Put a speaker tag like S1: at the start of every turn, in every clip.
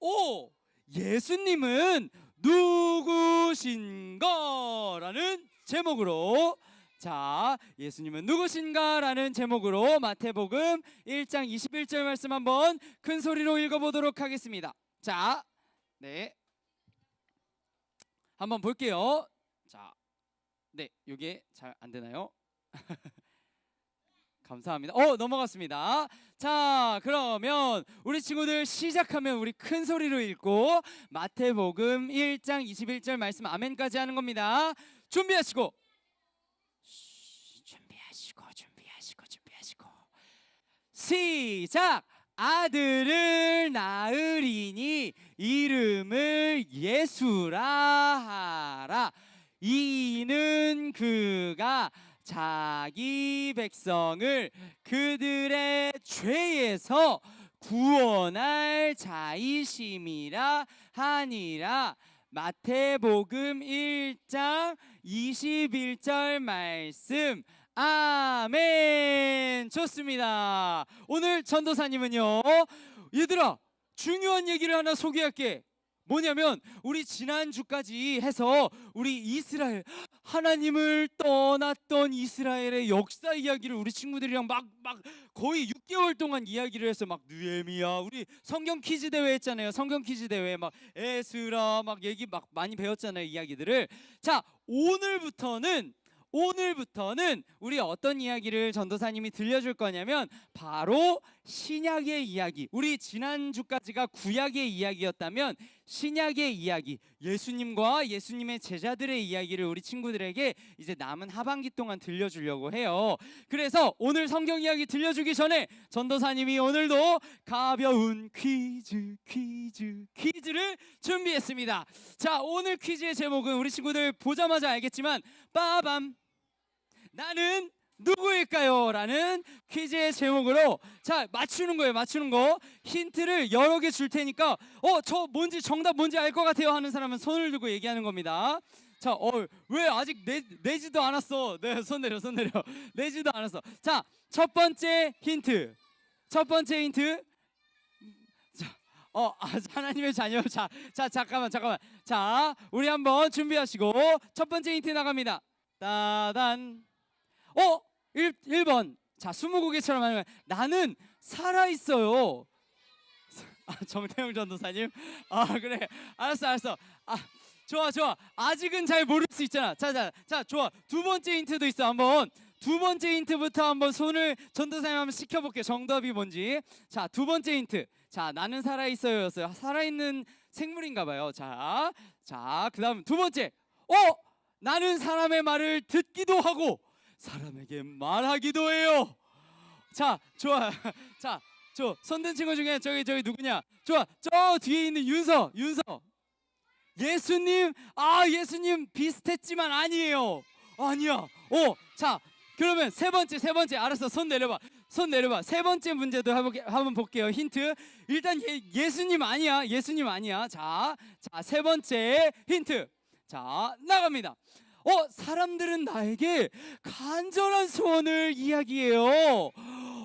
S1: 오 예수님은 누구신가라는 제목으로 자 예수님은 누구신가라는 제목으로 마태복음 1장 21절 말씀 한번 큰 소리로 읽어보도록 하겠습니다. 자, 네, 한번 볼게요. 자, 네, 이게 잘 안 되나요? 감사합니다. 어 넘어갔습니다. 자 그러면 우리 친구들 시작하면 우리 큰 소리로 읽고 마태복음 1장 21절 말씀 아멘까지 하는 겁니다. 준비하시고. 쉬, 준비하시고 준비하시고 준비하시고. 시작! 아들을 낳으리니 이름을 예수라 하라. 이는 그가 자기 백성을 그들의 죄에서 구원할 자이심이라 하니라. 마태복음 1장 21절 말씀. 아멘. 좋습니다. 오늘 전도사님은요 얘들아 중요한 얘기를 하나 소개할게 뭐냐면 우리 지난주까지 해서 우리 이스라엘 하나님을 떠났던 이스라엘의 역사 이야기를 우리 친구들이랑 막 막 거의 6개월 동안 이야기를 해서 막 느헤미야 우리 성경 퀴즈 대회 했잖아요 성경 퀴즈 대회 막 에스라 막 얘기 막 많이 배웠잖아요 이야기들을 자 오늘부터는 오늘부터는 우리 어떤 이야기를 전도사님이 들려줄 거냐면 바로 신약의 이야기. 우리 지난주까지가 구약의 이야기였다면 신약의 이야기, 예수님과 예수님의 제자들의 이야기를 우리 친구들에게 이제 남은 하반기 동안 들려주려고 해요. 그래서 오늘 성경 이야기 들려주기 전에 전도사님이 오늘도 가벼운 퀴즈, 퀴즈, 퀴즈를 준비했습니다. 자, 오늘 퀴즈의 제목은 우리 친구들 보자마자 알겠지만 빠밤 나는 누구일까요? 라는 퀴즈의 제목으로 자 맞추는 거예요 맞추는 거 힌트를 여러 개 줄 테니까 어 저 뭔지 정답 뭔지 알 것 같아요 하는 사람은 손을 들고 얘기하는 겁니다 자어왜 아직 내, 내지도 않았어 네손 내려 손 내려 내지도 않았어 자 첫 번째 힌트 첫 번째 힌트 자, 어, 아, 하나님의 자녀. 자, 자, 잠깐만, 잠깐만. 자, 우리 한번 준비하시고 첫 번째 힌트 나갑니다. 따단. 어, 1, 1번. 자, 스무고개처럼 거야. 나는 살아 있어요. 아, 정태영 전도사님. 아, 그래. 알았어, 알았어. 아, 좋아, 좋아. 아직은 잘 모를 수 있잖아. 자, 자, 자, 좋아. 두 번째 힌트도 있어. 한번 두 번째 힌트부터 한번 손을 전도사님 한번 시켜볼게요. 정답이 뭔지. 자, 두 번째 힌트. 자, 나는 살아 있어요였어요. 살아 있는 생물인가 봐요. 자, 자, 그다음 두 번째. 어, 나는 사람의 말을 듣기도 하고 사람에게 말하기도 해요. 자, 좋아. 자, 저 손든 친구 중에 저기 저기 누구냐? 좋아. 저 뒤에 있는 윤서, 윤서. 예수님, 아 예수님 비슷했지만 아니에요. 아니야. 어, 자, 그러면 세 번째, 세 번째, 알았어. 손 내려봐. 손 내려봐. 세 번째 문제도 해볼게, 한번 볼게요. 힌트. 일단 예, 예수님 아니야. 예수님 아니야. 자, 자, 세 번째 힌트. 자, 나갑니다. 어, 사람들은 나에게 간절한 소원을 이야기해요.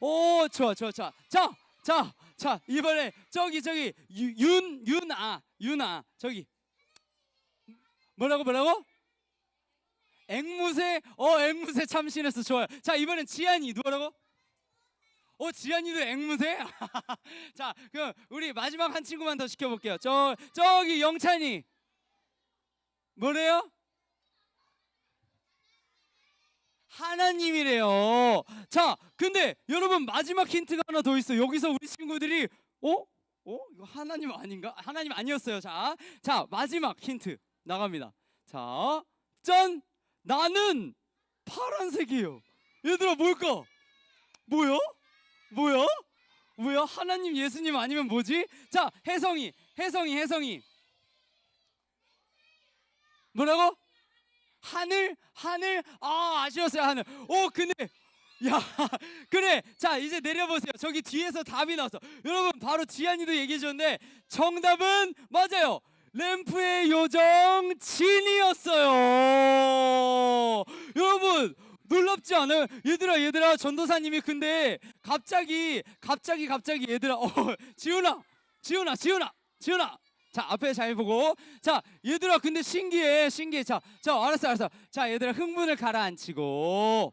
S1: 오, 좋아, 좋아, 좋아. 자, 자, 자, 이번에 저기, 저기, 유- 윤, 윤아, 윤아, 저기. 뭐라고, 뭐라고? 앵무새, 어, 앵무새 참신했어. 좋아요. 자, 이번엔 지안이, 누구라고? 어, 지안이도 앵무새? 자, 그럼 우리 마지막 한 친구만 더 시켜볼게요. 저, 저기 영찬이. 뭐래요? 하나님이래요. 자, 근데 여러분 마지막 힌트가 하나 더 있어. 여기서 우리 친구들이 어? 어? 이거 하나님 아닌가? 하나님 아니었어요. 자, 자 마지막 힌트 나갑니다. 자, 짠! 나는 파란색이에요. 얘들아 뭘까? 뭐야? 뭐야? 뭐야? 하나님, 예수님 아니면 뭐지? 자, 혜성이, 혜성이, 혜성이. 뭐라고? 하늘 하늘 아 아쉬웠어요 하늘. 오 근데 야 그래. 자 이제 내려보세요. 저기 뒤에서 답이 나왔어. 여러분 바로 지한이도 얘기해 줬는데 정답은 맞아요. 램프의 요정 진이었어요. 여러분 놀랍지 않아요? 얘들아 얘들아 전도사님이 근데 갑자기 갑자기 갑자기 얘들아 어 지훈아 지훈아 지훈아 지훈아. 자 앞에 잘 보고. 자 얘들아 근데 신기해 신기해. 자, 자 알았어 알았어. 자 얘들아 흥분을 가라앉히고.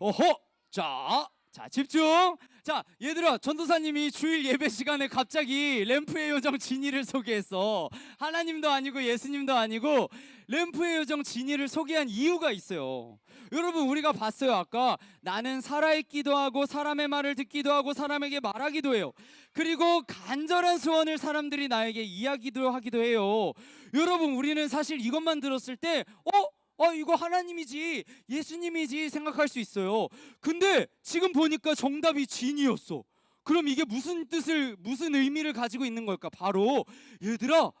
S1: 어허 자, 자 집중. 자 얘들아 전도사님이 주일 예배 시간에 갑자기 램프의 요정 진이를 소개했어. 하나님도 아니고 예수님도 아니고 램프의 요정 진이를 소개한 이유가 있어요. 여러분 우리가 봤어요 아까. 나는 살아있기도 하고 사람의 말을 듣기도 하고 사람에게 말하기도 해요. 그리고 간절한 소원을 사람들이 나에게 이야기도 하기도 해요. 여러분 우리는 사실 이것만 들었을 때 어? 어 이거 하나님이지 예수님이지 생각할 수 있어요. 근데 지금 보니까 정답이 진이었어. 그럼 이게 무슨 뜻을 무슨 의미를 가지고 있는 걸까? 바로 얘들아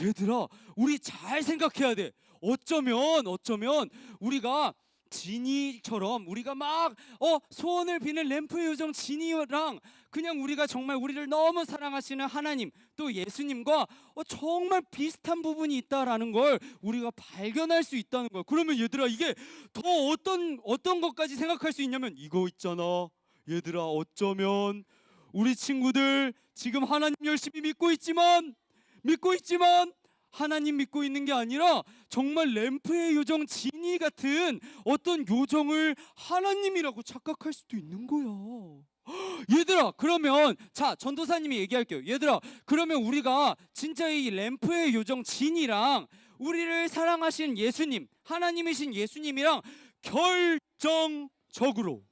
S1: 얘들아 우리 잘 생각해야 돼. 어쩌면 어쩌면 우리가 진이처럼 우리가 막 어 소원을 비는 램프의 요정 진이랑 그냥 우리가 정말 우리를 너무 사랑하시는 하나님 또 예수님과 어, 정말 비슷한 부분이 있다라는 걸 우리가 발견할 수 있다는 거야. 그러면 얘들아 이게 더 어떤 어떤 것까지 생각할 수 있냐면 이거 있잖아. 얘들아 어쩌면 우리 친구들 지금 하나님 열심히 믿고 있지만 믿고 있지만 하나님 믿고 있는 게 아니라 정말 램프의 요정 지니 같은 어떤 요정을 하나님이라고 착각할 수도 있는 거야. 얘들아 그러면 자 전도사님이 얘기할게요. 얘들아 그러면 우리가 진짜 이 램프의 요정 진이랑 우리를 사랑하신 예수님 하나님이신 예수님이랑 결정적으로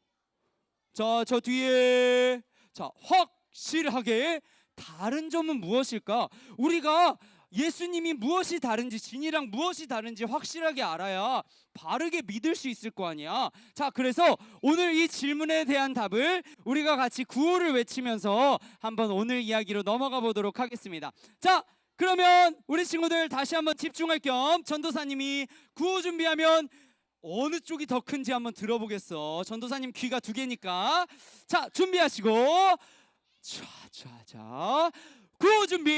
S1: 자 저 뒤에 자 확실하게 다른 점은 무엇일까? 우리가 예수님이 무엇이 다른지 진이랑 무엇이 다른지 확실하게 알아야 바르게 믿을 수 있을 거 아니야. 자, 그래서 오늘 이 질문에 대한 답을 우리가 같이 구호를 외치면서 한번 오늘 이야기로 넘어가 보도록 하겠습니다. 자, 그러면 우리 친구들 다시 한번 집중할 겸 전도사님이 구호 준비하면 어느 쪽이 더 큰지 한번 들어보겠어. 전도사님 귀가 두 개니까. 자, 준비하시고. 자, 자, 자. 구호 준비.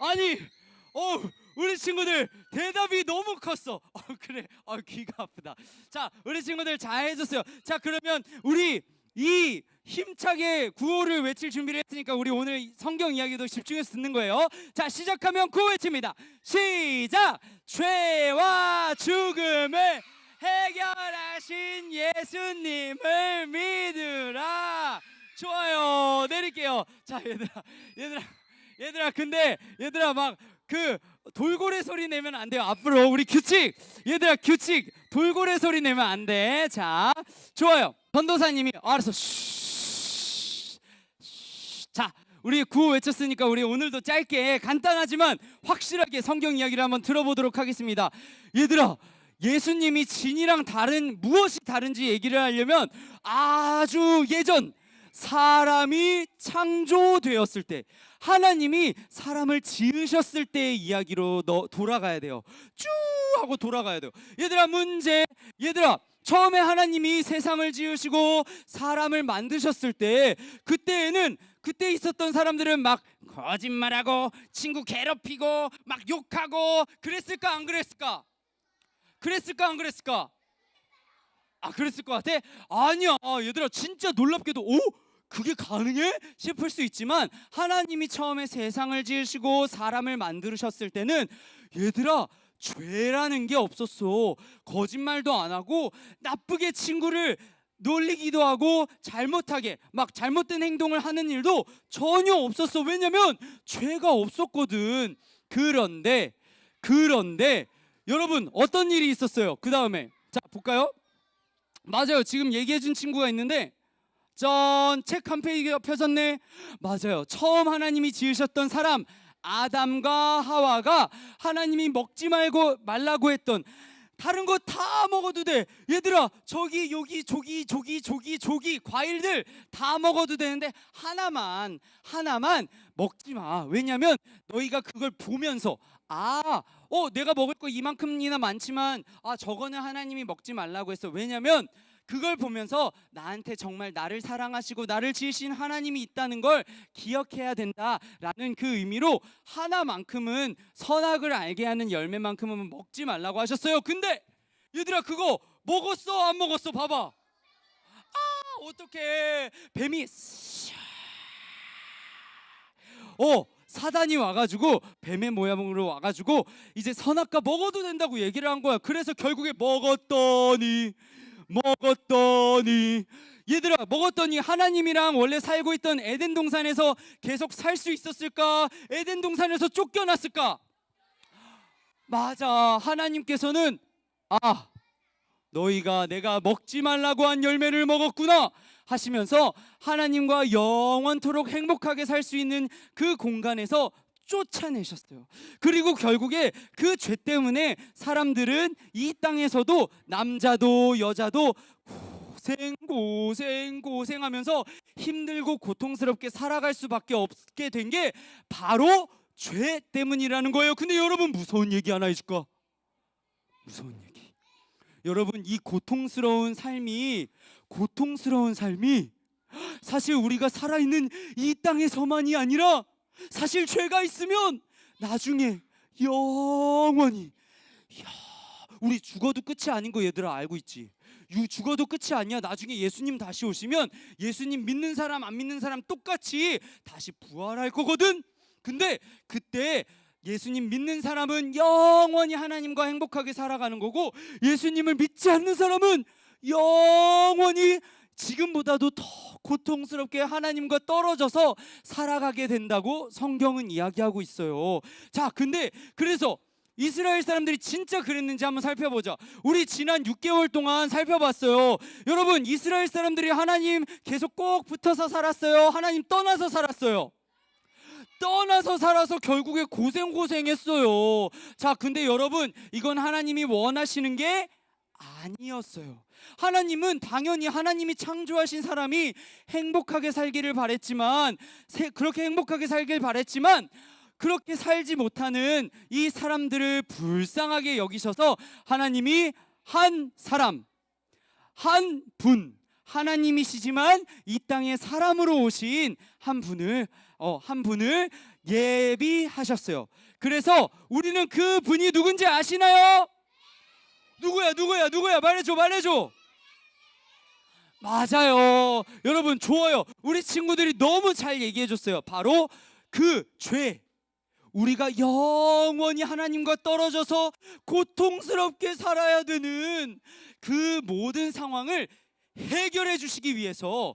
S1: 아니, 어, 우리 친구들 대답이 너무 컸어. 어, 그래, 어, 귀가 아프다. 자, 우리 친구들 잘 해줬어요. 자, 그러면 우리 이 힘차게 구호를 외칠 준비를 했으니까 우리 오늘 성경 이야기도 집중해서 듣는 거예요. 자, 시작하면 구호 외칩니다. 시작! 죄와 죽음을 해결하신 예수님을 믿으라. 좋아요. 내릴게요. 자, 얘들아, 얘들아. 얘들아 근데 얘들아 막 그 돌고래 소리 내면 안 돼요. 앞으로 우리 규칙. 얘들아 규칙. 돌고래 소리 내면 안 돼 자 좋아요. 전도사님이 알았어 쉬, 쉬. 자 우리 구호 외쳤으니까 우리 오늘도 짧게 간단하지만 확실하게 성경 이야기를 한번 들어보도록 하겠습니다. 얘들아 예수님이 진이랑 다른 무엇이 다른지 얘기를 하려면 아주 예전 사람이 창조되었을 때 하나님이 사람을 지으셨을 때의 이야기로 너 돌아가야 돼요. 쭉 하고 돌아가야 돼요. 얘들아 문제 얘들아 처음에 하나님이 세상을 지으시고 사람을 만드셨을 때 그때에는 그때 있었던 사람들은 막 거짓말하고 친구 괴롭히고 막 욕하고 그랬을까 안 그랬을까? 그랬을까 안 그랬을까? 아 그랬을 것 같아? 아니야 얘들아 진짜 놀랍게도 오 그게 가능해? 싶을 수 있지만 하나님이 처음에 세상을 지으시고 사람을 만드셨을 때는 얘들아 죄라는 게 없었어. 거짓말도 안 하고 나쁘게 친구를 놀리기도 하고 잘못하게 막 잘못된 행동을 하는 일도 전혀 없었어. 왜냐면 죄가 없었거든. 그런데 그런데 여러분 어떤 일이 있었어요? 그 다음에. 자 볼까요? 맞아요. 지금 얘기해 준 친구가 있는데 전 책 한 페이지가 펴졌네. 맞아요. 처음 하나님이 지으셨던 사람 아담과 하와가 하나님이 먹지 말고 말라고 했던 다른 거 다 먹어도 돼. 얘들아, 저기 여기 저기 저기 저기 저기 과일들 다 먹어도 되는데 하나만 하나만 먹지 마. 왜냐면 너희가 그걸 보면서 아, 어, 내가 먹을 거 이만큼이나 많지만 아, 저거는 하나님이 먹지 말라고 했어. 왜냐면 그걸 보면서 나한테 정말 나를 사랑하시고 나를 지으신 하나님이 있다는 걸 기억해야 된다라는 그 의미로 하나만큼은 선악을 알게 하는 열매만큼은 먹지 말라고 하셨어요. 근데 얘들아 그거 먹었어 안 먹었어 봐봐. 아 어떻게 뱀이 샤- 어 사단이 와가지고 뱀의 모양으로 와가지고 이제 선악과 먹어도 된다고 얘기를 한 거야. 그래서 결국에 먹었더니 먹었더니 얘들아 먹었더니 하나님이랑 원래 살고 있던 에덴 동산에서 계속 살 수 있었을까? 에덴 동산에서 쫓겨났을까? 맞아. 하나님께서는 아 너희가 내가 먹지 말라고 한 열매를 먹었구나 하시면서 하나님과 영원토록 행복하게 살 수 있는 그 공간에서 쫓아내셨어요. 그리고 결국에 그 죄 때문에 사람들은 이 땅에서도 남자도 여자도 고생 고생 고생하면서 힘들고 고통스럽게 살아갈 수밖에 없게 된 게 바로 죄 때문이라는 거예요. 근데 여러분 무서운 얘기 하나 해줄까? 무서운 얘기. 여러분 이 고통스러운 삶이 고통스러운 삶이 사실 우리가 살아있는 이 땅에서만이 아니라 사실 죄가 있으면 나중에 영원히 야, 우리 죽어도 끝이 아닌 거 얘들아 알고 있지? 유 죽어도 끝이 아니야. 나중에 예수님 다시 오시면 예수님 믿는 사람 안 믿는 사람 똑같이 다시 부활할 거거든. 근데 그때 예수님 믿는 사람은 영원히 하나님과 행복하게 살아가는 거고 예수님을 믿지 않는 사람은 영원히 지금보다도 더 고통스럽게 하나님과 떨어져서 살아가게 된다고 성경은 이야기하고 있어요. 자, 근데 그래서 이스라엘 사람들이 진짜 그랬는지 한번 살펴보자. 우리 지난 6개월 동안 살펴봤어요. 여러분, 이스라엘 사람들이 하나님 계속 꼭 붙어서 살았어요. 하나님 떠나서 살았어요. 떠나서 살아서 결국에 고생 고생했어요. 자, 근데 여러분, 이건 하나님이 원하시는 게 아니었어요. 하나님은 당연히 하나님이 창조하신 사람이 행복하게 살기를 바랬지만 세- 그렇게 행복하게 살길 바랬지만 그렇게 살지 못하는 이 사람들을 불쌍하게 여기셔서 하나님이 한 사람 한 분 하나님이시지만 이 땅에 사람으로 오신 한 분을 어, 한 분을 예비하셨어요. 그래서 우리는 그 분이 누군지 아시나요? 누구야 누구야 누구야? 말해줘 말해줘. 맞아요. 여러분 좋아요. 우리 친구들이 너무 잘 얘기해줬어요. 바로 그 죄. 우리가 영원히 하나님과 떨어져서 고통스럽게 살아야 되는 그 모든 상황을 해결해 주시기 위해서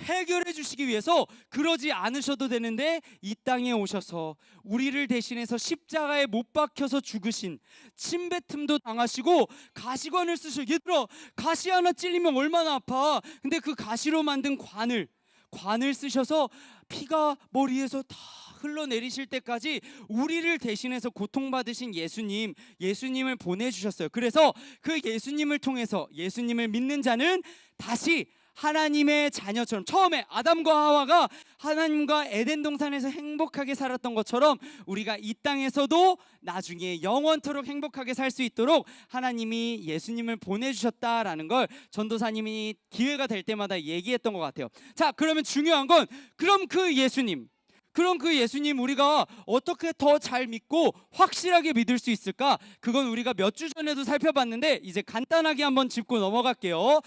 S1: 해결해 주시기 위해서 그러지 않으셔도 되는데 이 땅에 오셔서 우리를 대신해서 십자가에 못 박혀서 죽으신 침뱉음도 당하시고 가시관을 쓰셔 얘들아 가시 하나 찔리면 얼마나 아파. 근데 그 가시로 만든 관을 관을 쓰셔서 피가 머리에서 다 흘러내리실 때까지 우리를 대신해서 고통받으신 예수님 예수님을 보내주셨어요. 그래서 그 예수님을 통해서 예수님을 믿는 자는 다시 하나님의 자녀처럼 처음에 아담과 하와가 하나님과 에덴 동산에서 행복하게 살았던 것처럼 우리가 이 땅에서도 나중에 영원토록 행복하게 살 수 있도록 하나님이 예수님을 보내주셨다라는 걸 전도사님이 기회가 될 때마다 얘기했던 것 같아요. 자, 그러면 중요한 건 그럼 그 예수님 그럼 그 예수님 우리가 어떻게 더 잘 믿고 확실하게 믿을 수 있을까? 그건 우리가 몇 주 전에도 살펴봤는데 이제 간단하게 한번 짚고 넘어갈게요.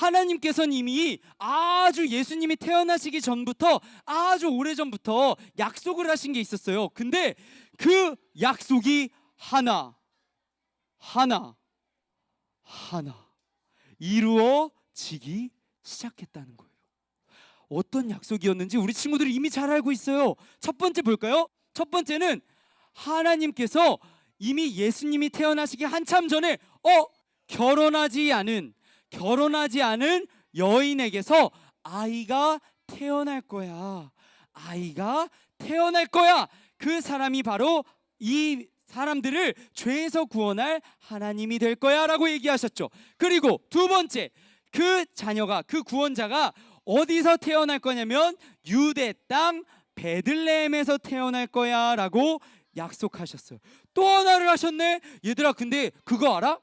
S1: 하나님께서는 이미 아주 예수님이 태어나시기 전부터 아주 오래 전부터 약속을 하신 게 있었어요. 근데 그 약속이 하나, 하나, 하나 이루어지기 시작했다는 거예요. 어떤 약속이었는지 우리 친구들이 이미 잘 알고 있어요. 첫 번째 볼까요? 첫 번째는 하나님께서 이미 예수님이 태어나시기 한참 전에 어 결혼하지 않은 결혼하지 않은 여인에게서 아이가 태어날 거야. 아이가 태어날 거야. 그 사람이 바로 이 사람들을 죄에서 구원할 하나님이 될 거야라고 얘기하셨죠. 그리고 두 번째 그 자녀가 그 구원자가 어디서 태어날 거냐면 유대 땅 베들레헴에서 태어날 거야라고 약속하셨어요. 또 하나를 하셨네. 얘들아 근데 그거 알아?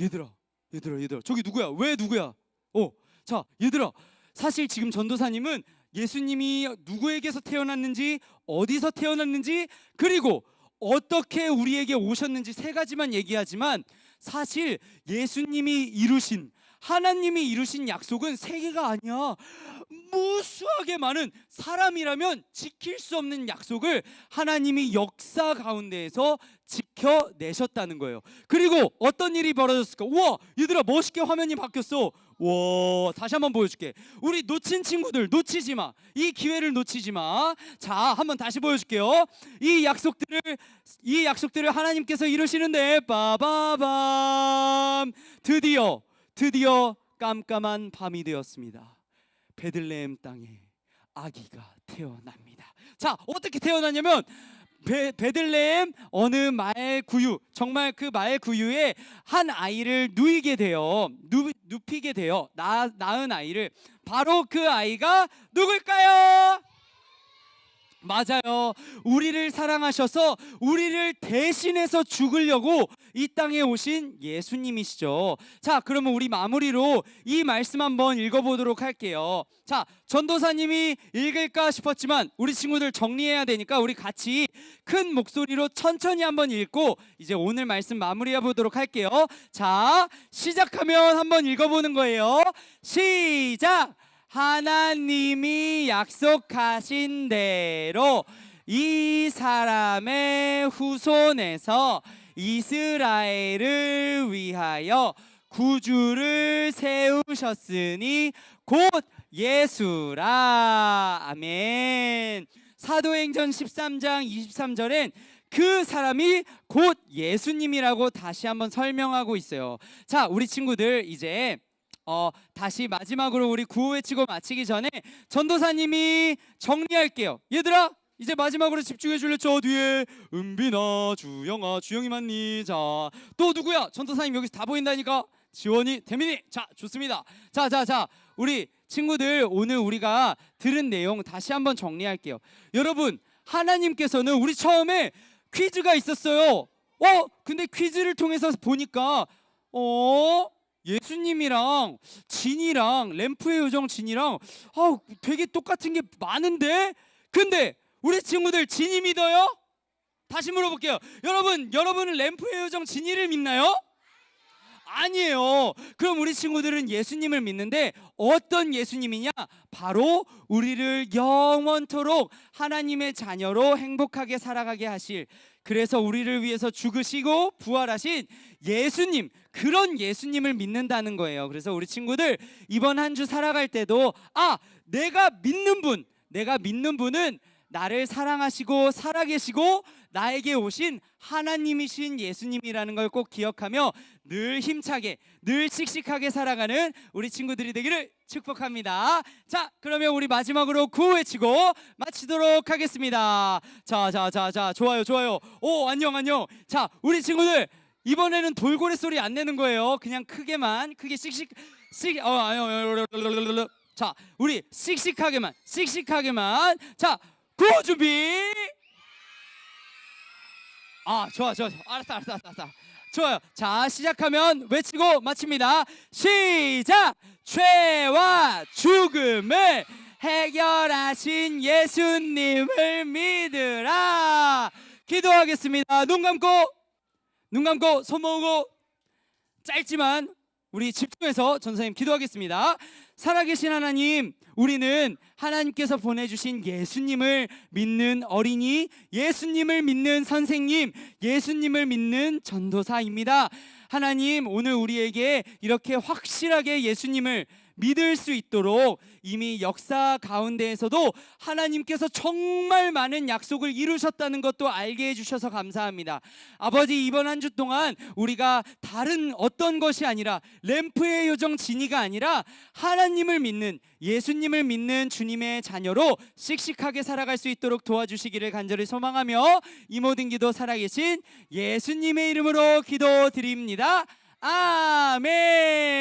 S1: 얘들아 얘들아 얘들아 저기 누구야? 왜 누구야? 어, 자 얘들아 사실 지금 전도사님은 예수님이 누구에게서 태어났는지 어디서 태어났는지 그리고 어떻게 우리에게 오셨는지 세 가지만 얘기하지만 사실 예수님이 이루신 하나님이 이루신 약속은 세 개가 아니야. 무수하게 많은 사람이라면 지킬 수 없는 약속을 하나님이 역사 가운데에서 지켜내셨다는 거예요. 그리고 어떤 일이 벌어졌을까? 우와, 얘들아 멋있게 화면이 바뀌었어. 와, 다시 한번 보여줄게. 우리 놓친 친구들 놓치지 마. 이 기회를 놓치지 마. 자, 한번 다시 보여줄게요. 이 약속들을 이 약속들을 하나님께서 이루시는데 빠바밤 드디어 드디어 깜깜한 밤이 되었습니다. 베들레헴 땅에 아기가 태어납니다. 자, 어떻게 태어났냐면 베, 베들레헴 어느 말 구유 정말 그말 구유에 한 아이를 누이게 돼요. 누, 눕히게 돼요. 나, 낳은 아이를 바로 그 아이가 누굴까요? 맞아요. 우리를 사랑하셔서 우리를 대신해서 죽으려고 이 땅에 오신 예수님이시죠. 자, 그러면 우리 마무리로 이 말씀 한번 읽어보도록 할게요. 자, 전도사님이 읽을까 싶었지만 우리 친구들 정리해야 되니까 우리 같이 큰 목소리로 천천히 한번 읽고 이제 오늘 말씀 마무리해 보도록 할게요. 자, 시작하면 한번 읽어보는 거예요. 시작! 하나님이 약속하신 대로 이 사람의 후손에서 이스라엘을 위하여 구주를 세우셨으니 곧 예수라. 아멘. 사도행전 13장 23절엔 그 사람이 곧 예수님이라고 다시 한번 설명하고 있어요. 자, 우리 친구들 이제 어, 다시 마지막으로 우리 구호 외치고 마치기 전에 전도사님이 정리할게요. 얘들아, 이제 마지막으로 집중해 줄래? 저 뒤에 은빈아, 주영아, 주영이 맞니? 자, 또 누구야? 전도사님 여기서 다 보인다니까. 지원이, 태민이. 자, 좋습니다. 자, 자, 자, 우리 친구들 오늘 우리가 들은 내용 다시 한번 정리할게요. 여러분, 하나님께서는 우리 처음에 퀴즈가 있었어요. 어, 근데 퀴즈를 통해서 보니까 어 예수님이랑 진이랑 램프의 요정 진이랑 아 되게 똑같은 게 많은데 근데 우리 친구들 진이 믿어요? 다시 물어볼게요. 여러분, 여러분은 램프의 요정 진이를 믿나요? 아니에요. 그럼 우리 친구들은 예수님을 믿는데 어떤 예수님이냐? 바로 우리를 영원토록 하나님의 자녀로 행복하게 살아가게 하실 그래서 우리를 위해서 죽으시고 부활하신 예수님 그런 예수님을 믿는다는 거예요. 그래서 우리 친구들 이번 한 주 살아갈 때도 아 내가 믿는 분 내가 믿는 분은 나를 사랑하시고 살아계시고 나에게 오신 하나님이신 예수님이라는 걸 꼭 기억하며 늘 힘차게 늘 씩씩하게 살아가는 우리 친구들이 되기를 축복합니다. 자, 그러면 우리 마지막으로 구호 외치고 마치도록 하겠습니다. 자, 자, 자, 자, 좋아요, 좋아요. 오, 안녕, 안녕. 자, 우리 친구들 이번에는 돌고래 소리 안 내는 거예요. 그냥 크게만, 크게 씩씩, 씩, 어, 아유, 자, 우리 씩씩하게만, 씩씩하게만. 자, 구호 준비. 아, 좋아, 좋아, 좋아. 알았어, 알았어, 알았어, 알았어. 좋아요. 자, 시작하면 외치고 마칩니다. 시작! 죄와 죽음을 해결하신 예수님을 믿으라. 기도하겠습니다. 눈 감고, 눈 감고, 손 모으고, 짧지만 우리 집중해서 전사님 기도하겠습니다. 살아계신 하나님, 우리는 하나님께서 보내주신 예수님을 믿는 어린이, 예수님을 믿는 선생님, 예수님을 믿는 전도사입니다. 하나님, 오늘 우리에게 이렇게 확실하게 예수님을 믿을 수 있도록 이미 역사 가운데에서도 하나님께서 정말 많은 약속을 이루셨다는 것도 알게 해주셔서 감사합니다. 아버지 이번 한 주 동안 우리가 다른 어떤 것이 아니라 램프의 요정 진이가 아니라 하나님을 믿는 예수님을 믿는 주님의 자녀로 씩씩하게 살아갈 수 있도록 도와주시기를 간절히 소망하며 이 모든 기도 살아계신 예수님의 이름으로 기도드립니다. 아멘.